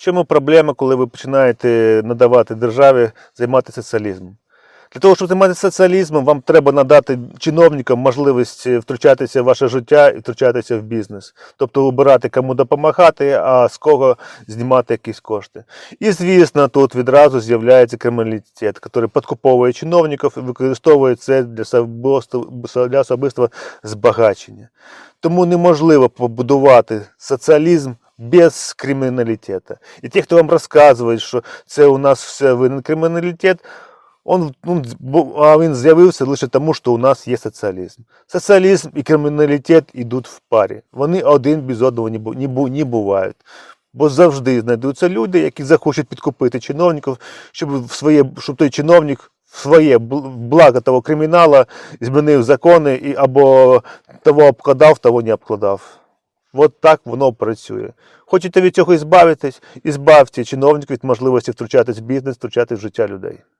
Чому проблема, коли ви починаєте надавати державі займатися соціалізмом? Для того, щоб займатися соціалізмом, вам треба надати чиновникам можливість втручатися в ваше життя і втручатися в бізнес. Тобто обирати, кому допомагати, а з кого знімати якісь кошти. І, звісно, тут відразу з'являється криміналітет, який підкуповує чиновників і використовує це для особистого збагачення. Тому неможливо побудувати соціалізм без криміналітету. І ті, хто вам розказує, що це у нас все винен криміналітет, он, ну, а він з'явився лише тому, що у нас є соціалізм. Соціалізм і криміналітет йдуть в парі. Вони один без одного не, бувають. Бо завжди знайдуться люди, які захочуть підкупити чиновників, щоб, в своє, щоб той чиновник в своє бл- благо того кримінала змінив закони і або того обкладав, того не обкладав. От так воно працює. Хочете від цього ізбавитись, ізбавте чиновників від можливості втручатись в бізнес, втручатись в життя людей.